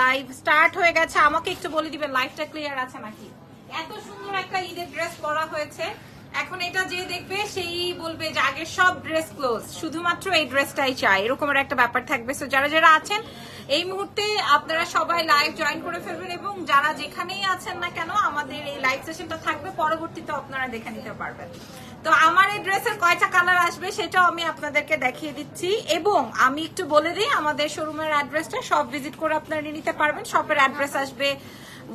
Live start হয়ে গেছে। আমাকে একটু বলে ক্লিয়ার আছে নাকি? এত সুন্দর একটা ঈদের ড্রেস পরা হয়েছে। এখন এটা যে দেখবে, সেই বলবে যে সব ড্রেস ক্লোজ শুধুমাত্র এই ড্রেসটাই চাই এরকম একটা ব্যাপার থাকবে। যারা যারা আছেন এই মুহূর্তে আপনারা সবাই লাইভ জয়েন করে ফেলবেন এবং যারা যেখানেই আছেন না কেন, আমাদের এই লাইভ সেশনটা থাকবে। পরবর্তীতে আপনারা দেখে নিতে পারবেন। তো আমার এই ড্রেসের কয়টা কালার আসবে সেটাও আমি আপনাদেরকে দেখিয়ে দিচ্ছি। এবং আমি একটু বলে দিই, আমাদের শোরুমের অ্যাড্রেসটা সব ভিজিট করে আপনারা নিয়ে নিতে পারবেন। শপের অ্যাড্রেস আসবে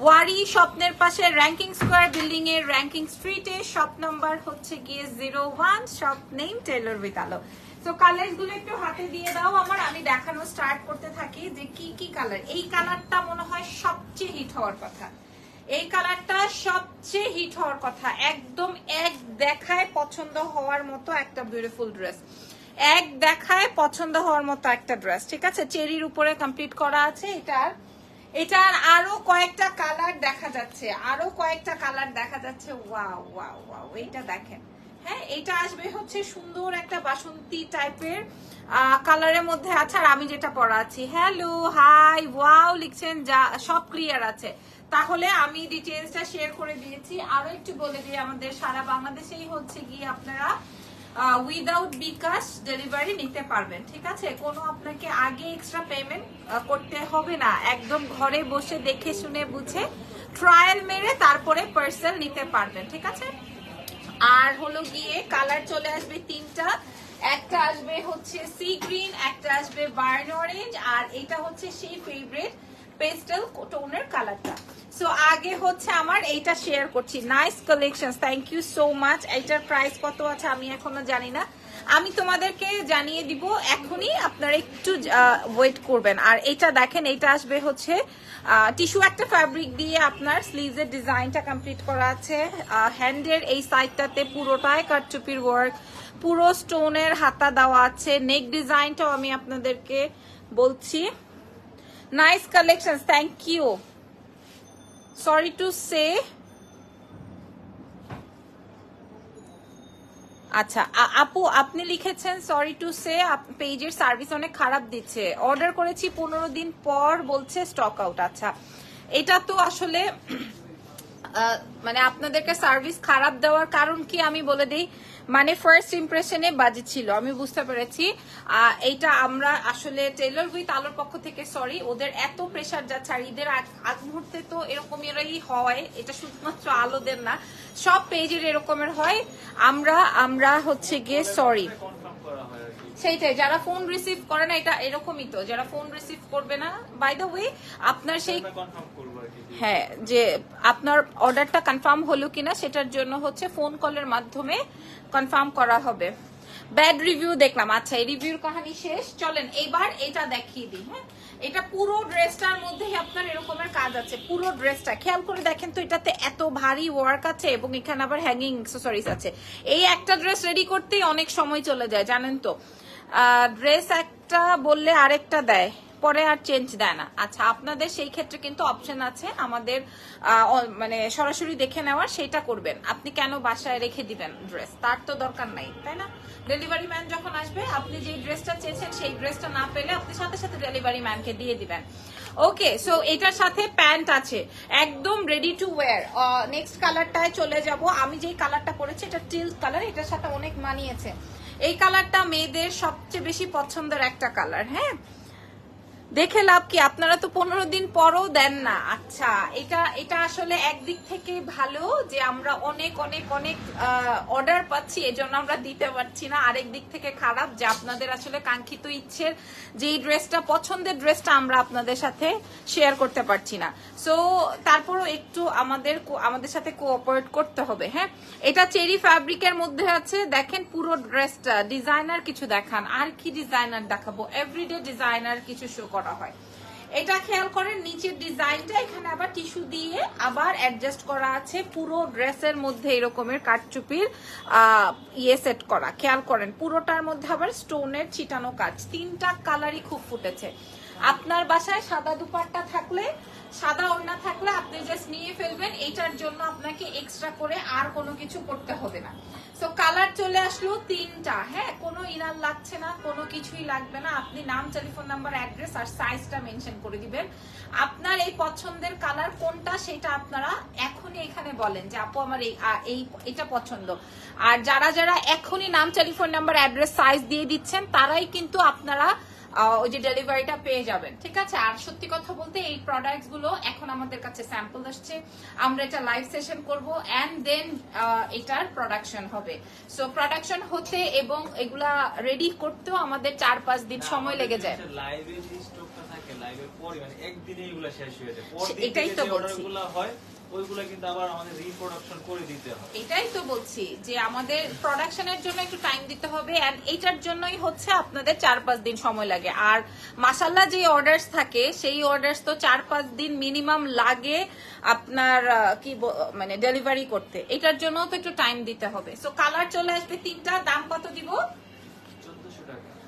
ওয়ারি স্বপ্নের পাশে র্যাঙ্কিং স্কোয়ার বিল্ডিং এর র্যাঙ্কিং স্ট্রিটে শপ নাম্বার হচ্ছে গিয়ে zero one shop name tailor Alo তো কালারগুলো একটু হাতে দিয়ে দাও আমার। আমি দেখানো স্টার্ট করতে থাকি যে কি কি কালার এই কালারটা মনে হয় সবচেয়ে হিট হওয়ার কথা। এই কালারটা সবচেয়ে হিট হওয়ার কথা। একদম এক দেখায় পছন্দ হওয়ার মতো একটা বিউটিফুল ড্রেস এক দেখায় পছন্দ হওয়ার মতো একটা ড্রেস ঠিক আছে? চেরির উপরে কমপ্লিট করা আছে এটার। এটার আরও কয়েকটা কালার দেখা যাচ্ছে। আরও কয়েকটা কালার দেখা যাচ্ছে। ওয়াও ওয়াও ওয়াও এইটা দেখেন। হ্যাঁ এটা আসবে হচ্ছে সুন্দর একটা বাসন্তী টাইপের কালারের মধ্যে আছে আর আমি যেটা পরা আছি। হ্যালো হাই ওয়াও লিখছেন যা, সব ক্লিয়ার আছে। তাহলে আমি ডিটেলসটা শেয়ার করে দিয়েছি। আরও একটু বলে দিই, আমাদের সারা বাংলাদেশেই হচ্ছে গিয়ে আপনারা উইদাউট বিকাশ ডেলিভারি নিতে পারবেন, ঠিক আছে? কোনো আপনাকে আগে এক্সট্রা পেমেন্ট করতে হবে না। একদম ঘরে বসে দেখে শুনে বুঝে ট্রায়াল মেরে তারপরে পার্সেল নিতে পারবেন, ঠিক আছে? আর হলো গিয়ে কালার চলে আসবে তিনটা। একটা আসবে হচ্ছে সি গ্রিন একটা আসবে বার্ন অরেঞ্জ আর এটা হচ্ছে সেই ফেভারিট পেস্টেল টোনের কালারটা। সো আগে হচ্ছে আমার এইটা শেয়ার করছি। Nice collection thank you so much এইটার প্রাইস কত আছে আমি এখনও জানি না। আমি তোমাদেরকে জানিয়ে দিব এখনই, আপনারা একটু ওয়েট করবেন। আর এটা দেখেন, এটা আসবে হচ্ছে টিস্যু একটা ফ্যাব্রিক দিয়ে আপনার স্লিভসের ডিজাইনটা কমপ্লিট করা আছে। হ্যান্ডের এই সাইডটাতে পুরোটাই কাটচুপির ওয়ার্ক পুরো স্টোনের হাতা দেওয়া আছে। নেক ডিজাইনটাও আমি আপনাদেরকে বলছি। Nice collection thank you sorry to say আচ্ছা আপু, আপনি লিখেছেন সরি টু সে পেজের সার্ভিস অনেক খারাপ দিচ্ছে। অর্ডার করেছি পনেরো দিন পর বলছে স্টক আউট আচ্ছা এটা তো আসলে মানে আপনাদেরকে সার্ভিস খারাপ দেওয়ার কারণ কি আমি বলে দিই? মানে ফার্স্ট ইমপ্রেশনে বাজে ছিল, আমি বুঝতে পেরেছি। এইটা আমরা আসলে টেলর উইথ আলোর পক্ষ থেকে সরি ওদের এত প্রেশার যাচ্ছে, আর ঈদের আগ মুহূর্তে তো এরকমেরই হয়, এটা শুধুমাত্র আলোদের না, সব পেজের এরকমের হয়। আমরা আমরা হচ্ছে গিয়ে সরি সেইটাই, যারা ফোন রিসিভ করে না, এটা এরকমই তো, যারা ফোন রিসিভ করবে না বাই দ্য ওয়ে আপনার সেই হ্যাঁ যে আপনার অর্ডারটা কনফার্ম হলো কিনা সেটার জন্য হচ্ছে ফোন কলের মাধ্যমে কনফার্ম করা হবে। ব্যাড রিভিউ দেখলাম। আচ্ছা এই রিভিউর কাহিনী শেষ। চলেন, এবার এটা দেখিয়ে দিই হ্যাঁ? এটা পুরো ড্রেসটার মধ্যেই আপনার এরকমের কাজ আছে, পুরো ড্রেসটা। খেয়াল করে দেখেন তো, এটাতে এত ভারী ওয়ার্ক আছে এবং এখানে আবার হ্যাঙ্গিং অ্যাক্সেসরিজ আছে। এই একটা ড্রেস রেডি করতেই অনেক সময় চলে যায়, জানেন তো। ড্রেস একটা বললে আরেকটা দেয়। পরে আর চেঞ্জ দেয় না। আচ্ছা আপনাদের সেই ক্ষেত্রে কিন্তু অপশন আছে। আমাদের মানে সরাসরি দেখে নেওয়ার, সেটা করবেন। আপনি কেন বাসায় রেখে দিবেন ড্রেস তার তো দরকার নাই, তাই না? ডেলিভারি ম্যান যখন আসবে, আপনি যে ড্রেসটা চেয়েছেন, সেই ড্রেসটা না পেলে আপনি সাথে সাথে ডেলিভারি ম্যানকে দিয়ে দিবেন। ওকে সো এটার সাথে প্যান্ট আছে। একদম রেডি টু ওয়্যার নেক্সট কালারটায় চলে যাব। আমি যেই কালারটা পরেছি, এটা টিল কালার এটার সাথে অনেক মানিয়েছে এই কালারটা মেয়েদের সবচেয়ে বেশি পছন্দের একটা কালার হ্যাঁ? দেখে লাভ কি? আপনারা তো পনেরো দিন পরও দেন না। আচ্ছা এটা এটা আসলে একদিক থেকে ভালো যে আমরা অনেক অনেক অনেক অর্ডার পাচ্ছি, এজন্য আমরা দিতে পারছি না। আরেক দিক থেকে খারাপ যে আপনাদের আসলে কাঙ্ক্ষিত ইচ্ছের যে ড্রেসটা পছন্দের ড্রেসটা আমরা আপনাদের সাথে শেয়ার করতে পারছি না। সো তারপরও একটু আমাদের আমাদের সাথে কোঅপারেট করতে হবে হ্যাঁ? এটা চেরি ফ্যাব্রিকের মধ্যে আছে। দেখেন পুরো ড্রেসটা ডিজাইনার কিছু দেখান। আর কি ডিজাইনার দেখাবো? এভরিডে ডিজাইনার কিছু শো করা। হয়। এটা খেয়াল করেন, নিচের ডিজাইনটা এখানে আবার টিস্যু দিয়ে আবার অ্যাডজাস্ট করা আছে। পুরো ড্রেসের মধ্যে এরকমের কাটচুপির ইয়ে সেট করা। খেয়াল করেন, পুরোটার মধ্যে আবার স্টোনের ছিটানো কাজ। তিনটা কালারই খুব ফুটেছে। আপনার বাসায় সাদা দুপাট্টা থাকলে, সাদা ওড়না থাকলে আপনি জাস্ট নিয়ে ফেলবেন। এইটার জন্য আপনাকে এক্সট্রা করে আর কোনো কিছু করতে হবে না। সো কালার চলে আসলো তিনটা। হ্যাঁ কোনো ইনার লাগছে না, কোনো কিছুই লাগবে না। আপনি নাম টেলিফোন নাম্বার অ্যাড্রেস আর সাইজটা মেনশন করে দিবেন। আপনার এই পছন্দের কালার কোনটা সেটা আপনারা এখনই এখানে বলেন যে, আপু, আমার এই এটা পছন্দ। আর যারা যারা এখনই নাম টেলিফোন নাম্বার অ্যাড্রেস সাইজ দিয়ে দিচ্ছেন, তারাই কিন্তু আপনারা ওই যে ডেলিভারিটা পেয়ে যাবেন ঠিক আছে? আর সত্যি কথা বলতে এই প্রোডাক্টসগুলো এখন আমাদের কাছে স্যাম্পল আসছে। আমরা এটা লাইভ সেশন করব এন্ড দেন এটার প্রোডাকশন হবে। সো প্রোডাকশন হতে এবং এগুলা রেডি করতেও আমাদের চার পাঁচ দিন সময় লেগে যায়। লাইভে স্টকটা থাকে লাইভের পরে মানে একদিনে এগুলা শেষ হয়ে যায়। এটাই তো বলছি। হয় ওইগুলা কিন্তু আবার আমাদের রিপ্রোডাকশন করে দিতে হয় এটাই তো বলছি যে আমাদের প্রোডাকশনের জন্য একটু টাইম দিতে হবে এন্ড এইটার জন্যই হচ্ছে আপনাদের চার পাঁচ দিন সময় লাগে। আর মাসাল্লাহ যে অর্ডারস থাকে, সেই অর্ডারস তো চার পাঁচ দিন মিনিমাম লাগে আপনার কি মানে ডেলিভারি করতে। এটার জন্য তো একটু টাইম দিতে হবে। সো কালার চলে আসবে তিনটা, দাম কত দিব?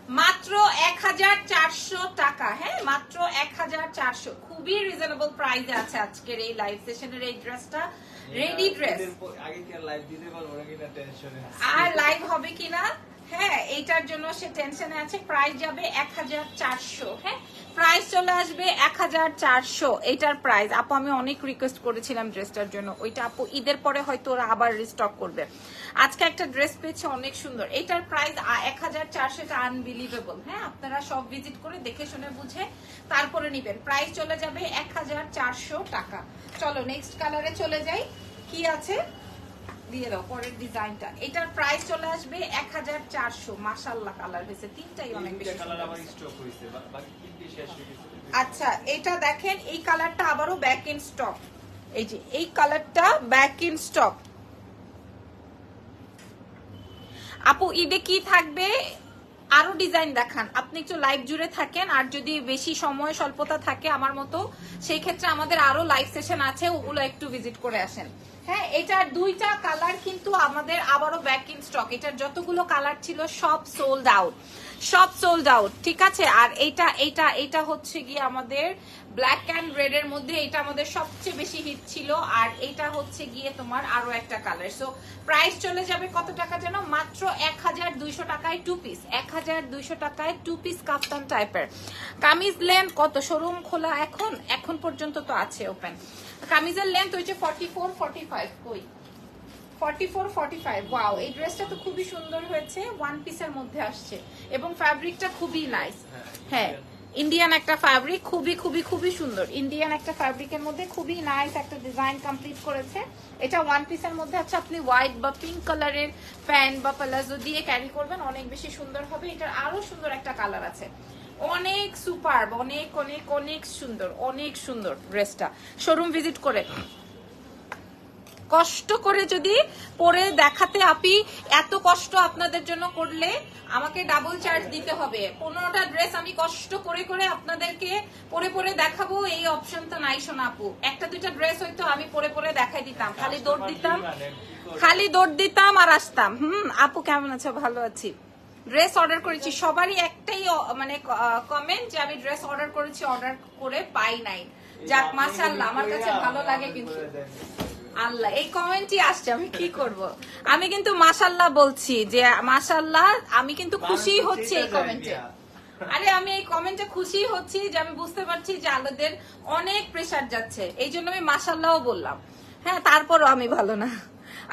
মাত্র এক হাজার চারশো টাকা হ্যাঁ? মাত্র এক হাজার চারশো। খুবই রিজনেবল প্রাইসে আছে আজকের এই লাইভ সেশনের এই ড্রেসটা রেডি ড্রেস আর লাইভ হবে কিনা? হ্যাঁ এইটার জন্য সে টেনশনে আছে। প্রাইস যাবে এক হাজার চারশো হ্যাঁ? প্রাইস চলে আসবে এক হাজার চারশো, এইটার প্রাইস আপু, আমি অনেক রিকোয়েস্ট করেছিলাম ড্রেসটার জন্য। ওইটা আপু, ঈদের পরে হয়তো ওরা আবার রিস্টক করবে। আজকে একটা ড্রেস পেয়েছে অনেক সুন্দর। এটার প্রাইস এক হাজার চারশো, এটা আনবিলিভেবল হ্যাঁ? আপনারা সব ভিজিট করে দেখে শুনে বুঝে তারপরে নিবেন। প্রাইস চলে যাবে এক হাজার চারশো টাকা। চলো নেক্সট কালারে চলে যাই। কি আছে? দিয়ে দাও পরের ডিজাইনটা। এটার প্রাইস চলে আসবে এক হাজার চারশো। মাসাল্লাহ কালার হয়েছে। তিনটাই অনেক বেশি আচ্ছা এটা দেখেন এই কালারটা আবারও ব্যাক ইন স্টক এই যে এই কালারটা ব্যাক ইন স্টক আপু ঈদে কি থাকবে? আরও ডিজাইন দেখান। আপনি একটু লাইভ জুড়ে থাকেন, আর যদি বেশি সময় স্বল্পতা থাকে আমার মতো, সেই ক্ষেত্রে আমাদের আরও লাইভ সেশন আছে, ওগুলো একটু ভিজিট করে আসেন। হ্যাঁ এটার দুইটা কালার কিন্তু আমাদের আবারও ব্যাক ইন স্টক এটার যতগুলো কালার ছিল, সব সোল্ড আউট সব সোল্ড আউট ঠিক আছে? আর এটা এটা এটা হচ্ছে গিয়ে আমাদের ব্ল্যাক অ্যান্ড রেড এর মধ্যে এটা আমাদের সবচেয়ে বেশি হিট ছিল আর এটা হচ্ছে গিয়ে তোমার আরও একটা কালার সো প্রাইস চলে যাবে কত টাকা যেন মাত্র এক হাজার দুইশো টাকায় টু পিস এক হাজার দুইশো টাকায় টু পিস কাফতান টাইপের কামিজ লেন্থ কত? শোরুম খোলা এখন? এখন পর্যন্ত তো আছে ওপেন কামিজের লেন্থ হয়েছে ফর্টি ফোর ফর্টি ফাইভ কই? Forty four forty five wow এই ড্রেসটা তো খুবই সুন্দর হয়েছে ওয়ান পিসের মধ্যে আসছে। এবং ফ্যাব্রিকটা খুবই নাইস হ্যাঁ ইন্ডিয়ান একটা ফ্যাব্রিক খুবই খুবই খুবই সুন্দর। ইন্ডিয়ান একটা ফ্যাব্রিকের মধ্যে খুবই নাইস একটা ডিজাইন কমপ্লিট করেছে। এটা ওয়ান পিসের মধ্যে আছে আপনি হোয়াইট বা পিঙ্ক কালারের প্যান্ট বা প্লাজো দিয়ে ক্যারি করবেন, অনেক বেশি সুন্দর হবে। এটার আরও সুন্দর একটা কালার আছে। অনেক সুপার অনেক অনেক অনেক সুন্দর অনেক সুন্দর ড্রেসটা শোরুম ভিজিট করে। কষ্ট করে যদি পরে দেখাতে আপি এত কষ্ট আপনাদের জন্য করলে আমাকে ডাবল চার্জ দিতে হবে। পনেরোটা ড্রেস আমি কষ্ট করে করে আপনাদেরকে পরে পরে দেখাবো এই অপশনটা নাই শোনা আপু। একটা দুইটা ড্রেস হয়তো আমি পরে পরে দেখাই দিতাম খালি দৌড় দিতাম খালি দৌড় দিতাম আর আসতাম। হুম আপু কেমন আছো? ভালো আছি। ড্রেস অর্ডার করেছি সবারই একটাই মানে কমেন্ট যে আমি ড্রেস অর্ডার করেছি অর্ডার করে পাই নাই। যাক মাশাআল্লাহ আমার কাছে ভালো লাগে কিন্তু। আল্লাহ এই কমেন্টই আসছে আমি কি করব? আমি কিন্তু মাশাল্লাহ বলছি যে মাশাল্লাহ আমি কিন্তু খুশি হচ্ছি এই কমেন্টে আরে আমি এই কমেন্টে খুশি হচ্ছি যে আমি বুঝতে পারছি যে আলোদের অনেক প্রেসার যাচ্ছে। এই জন্য আমি মাশাল্লাহও বললাম। হ্যাঁ তারপরও আমি ভালো না।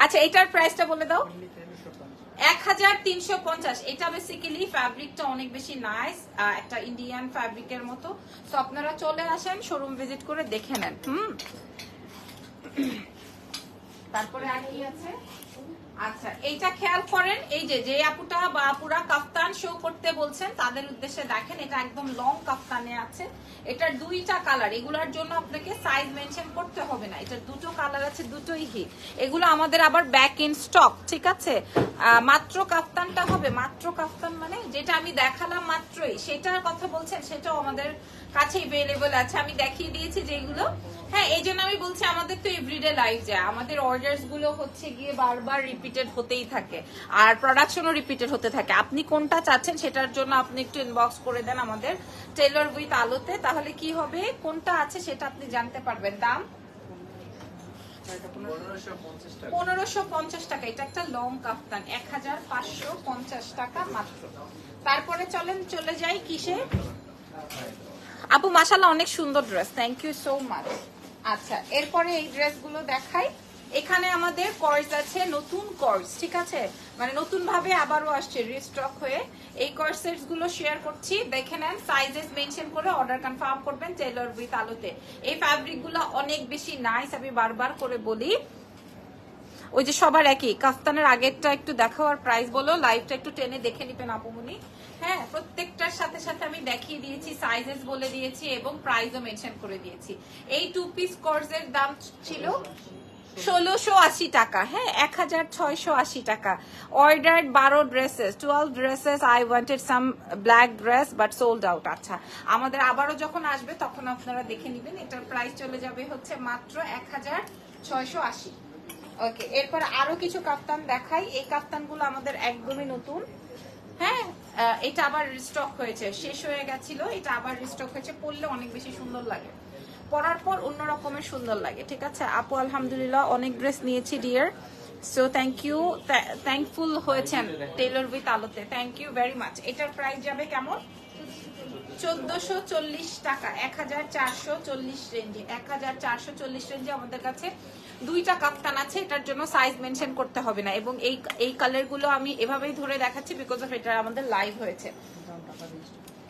আচ্ছা এটার প্রাইসটা বলে দাও। এক হাজার তিনশো পঞ্চাশ। এটা বেসিক্যালি ফ্যাব্রিকটা অনেক বেশি নাইস একটা ইন্ডিয়ান ফ্যাব্রিকের মতো। তো আপনারা চলে আসেন শোরুম ভিজিট করে দেখে নেন। হুম? তারপরে আর কি আছে? আচ্ছা এইটা খেয়াল করেন, এই যে যে আপুটা বা আপুরা কাফতান শো করতে বলছেন, তাদের উদ্দেশ্যে দেখেন, এটা একদম লং কাফতানে আছে। এটার দুইটা কালার এগুলার জন্য আপনাকে সাইজ মেনশন করতে হবে না। এটার দুটো কালার আছে, দুটোই হিট এগুলো আমাদের আবার ব্যাক ইন স্টক ঠিক আছে? মাত্র কাফতানটা হবে, মাত্র কাফতান মানে যেটা আমি দেখালাম মাত্রই। সেটার কথা বলছেন, সেটাও আমাদের কাছে এভেলেবল আছে। আমি দেখিয়ে দিয়েছি যেগুলো। হ্যাঁ এই জন্য আমি বলছি আমাদের তো এভরিডে লাইফ যায়। আমাদের অর্ডার্সগুলো হচ্ছে গিয়ে বারবার রিপিটেড হতেই থাকে। আর প্রোডাকশনও রিপিটেড হতে থাকে। আপনি কোনটা চাচ্ছেন সেটার জন্য আপনি একটু ইনবক্স করে দেন আমাদের টেলর উইথ আলোতে। তাহলে কি হবে? কোনটা আছে সেটা আপনি জানতে পারবেন। দাম? পনেরোশো পঞ্চাশ টাকা। এটা একটা লং কাফতান এক হাজার পাঁচশো পঞ্চাশ টাকা মাত্র। তারপরে চলেন, চলে যাই কিসে? আপু মাসাল্লাহ অনেক সুন্দর dress thank you so much আচ্ছা এরপরে এই ড্রেসগুলো দেখাই। এখানে আমাদের কর্স আছে নতুন কর্স ঠিক আছে? মানে নতুন ভাবে আবারও আসছে রিস্টক হয়ে। এই কোর্সেসগুলো শেয়ার করছি। দেখে নেন সাইজেস মেনশন করে অর্ডার কনফার্ম করবেন টেলর উইথ আলোতে। এই ফ্যাব্রিকগুলো অনেক বেশি নাইস আমি বারবার করে বলি। ওই যে সবার একই কাস্তানের আগেরটা একটু দেখাও আর প্রাইস বলো লাইভটা একটু টেনে দেখে নিবেন আপুমনি হ্যাঁ প্রত্যেকটার সাথে সাথে আমি দেখিয়ে দিয়েছি সাইজেস বলে দিয়েছি এবং প্রাইসও মেনশন করে দিয়েছি। এই টু পিস কোর্সের দাম ছিল ষোলোশো আশি টাকা হ্যাঁ এক হাজার ছয়শো আশি টাকা। অর্ডার বারো dresses twelve dresses I wanted some black dress but sold out আচ্ছা। আমাদের আবারও যখন আসবে, তখন আপনারা দেখে নেবেন, এটার প্রাইস চলে যাবে হচ্ছে মাত্র এক হাজার ছয়শো আশি। ওকে এরপর আরও কিছু কাপ্তান দেখাই। এই কাপ্তানগুলো আমাদের একদমই নতুন। হ্যাঁ এটা আবার রিস্টক হয়েছে, শেষ হয়ে গেছিল, এটা আবার রিস্টক হয়েছে পরলে অনেক বেশি সুন্দর লাগে। পরার পর অন্য রকমের সুন্দর লাগে, ঠিক আছে? আপু, আলহামদুলিল্লাহ, অনেক ড্রেস নিয়েছি dear so thank you thankful হয়েছেন টেলর উইথ আলোতে। থ্যাংক ইউ ভেরি মাচ এটার প্রাইস যাবে কেমন? চোদ্দশো চল্লিশ টাকা, এক হাজার চারশো চল্লিশ রেঞ্জে, এক হাজার চারশো চল্লিশ রেঞ্জে আমাদের কাছে দুইটা কাপ্তান আছে এটার জন্য সাইজ মেনশন করতে হবে না। এবং এই এই কালারগুলো আমি এভাবেই ধরে দেখাচ্ছি বিকজ অফ এটা আমাদের লাইভ হয়েছে।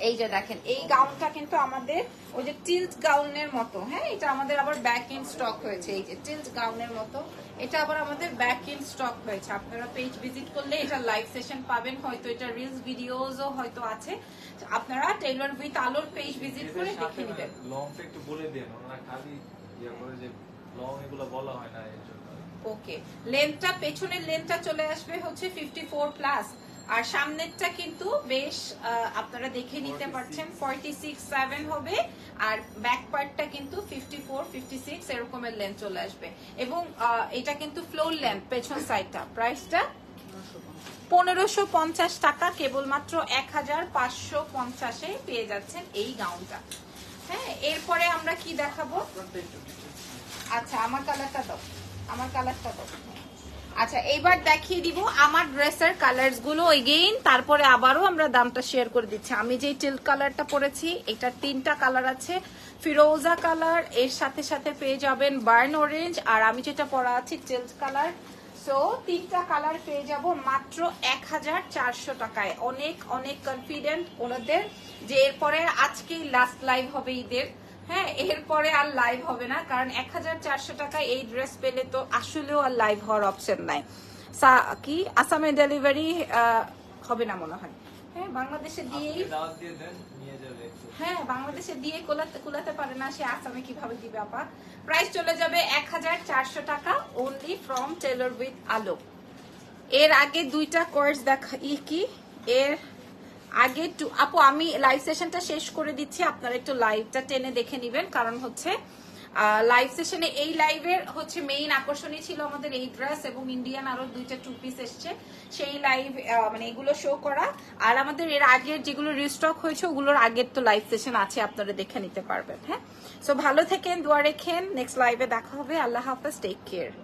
এই যে দেখেন এই গাউনটা কিন্তু আমাদের ওই যে টিল্ট গাউনের মতো হ্যাঁ এটা আমাদের আবার ব্যাক ইন স্টক হয়েছে। এই যে টিল্ট গাউনের মতো এটা আবার আমাদের ব্যাক ইন স্টক হয়েছে। আপনারা পেজ ভিজিট করলে এটা লাইভ সেশন পাবেন হয়তো এটা রিলস ভিডিওজও হয়তো আছে। আপনারা টেইলর উইথ আলোর পেজ ভিজিট করে দেখে নেবেন। লংটা একটু বলে দেন ওনারা খালি ইয়ে করে যে লং এগুলো বলা হয় না এর জন্য। ওকে লেন্থটা পেছনের লেন্থটা চলে আসবে হচ্ছে ফিফটি ফোর প্লাস আর সামনেরটা কিন্তু বেশ আপনারা দেখে নিতে পারছেন ফর্টি সিক্স সেভেন হবে। আর ব্যাক পার্টটা কিন্তু ফিফটি ফোর ফিফটি সিক্স এরকমের লেন্থ চলে আসবে। এবং এটা কিন্তু ফ্লোর লেন্থ পেছন সাইডটা প্রাইসটা পনেরোশো পঞ্চাশ টাকা কেবলমাত্র এক হাজার পাঁচশো পঞ্চাশে পেয়ে যাচ্ছেন এই গাউনটা হ্যাঁ এরপরে আমরা কি দেখাবো? আচ্ছা আমার কালারটা দাও। আমার কালারটা দাও। আচ্ছা এবার দেখিয়ে দিব আমার ড্রেসের কালার্সগুলো এগেইন তারপরে আবারও আমরা দামটা শেয়ার করে দিচ্ছি। আমি যে টিল্ট কালারটা পরেছি, এটার তিনটা কালার আছে। ফিরোজা কালারের সাথে সাথে পেয়ে যাবেন বার্ন অরেঞ্জ আর আমি যেটা পরা আছি টিল্ট কালার সো তিনটা কালার পেয়ে যাব মাত্র এক হাজার চারশো টাকায়। অনেক অনেক কনফিডেন্ট ওনাদের যে এরপরে আজকেই লাস্ট লাইভ হবে ঈদের। হ্যাঁ এরপরে আর লাইভ হবে না কারণ এক হাজার চারশো টাকায় এই ড্রেস পেলে তো আসলেও আর লাইভ হওয়ার অপশন নাই। কি? আসামে ডেলিভারি হবে না মনে হয়। হ্যাঁ বাংলাদেশে দিয়েই। হ্যাঁ বাংলাদেশে দিয়ে কোলাতে কোলাতে পারে না সে আসামে কীভাবে দিবে আপা? প্রাইস চলে যাবে এক হাজার চারশো টাকা ওনলি ফ্রম টেলর উইথ আলো। এর আগে দুইটা কোর্স দেখা ই কি? এর আগে টু আপু, আমি লাইভ সেশনটা শেষ করে দিচ্ছি। আপনারা একটু লাইভটা টেনে দেখে নেবেন। কারণ হচ্ছে লাইভ সেশনে এই লাইভের হচ্ছে মেইন আকর্ষণই ছিল আমাদের এই ড্রেস এবং ইন্ডিয়ান আরও দুইটা টু পিস এসছে। সেই লাইভ মানে এগুলো শো করা। আর আমাদের এর আগের যেগুলো রিস্টক হয়েছে, ওগুলোর আগের তো লাইভ সেশন আছে, আপনারা দেখে নিতে পারবেন হ্যাঁ? সো ভালো থেকেন, দোয়া রেখেন। নেক্সট লাইভে দেখা হবে। আল্লাহ হাফেজ টেক কেয়ার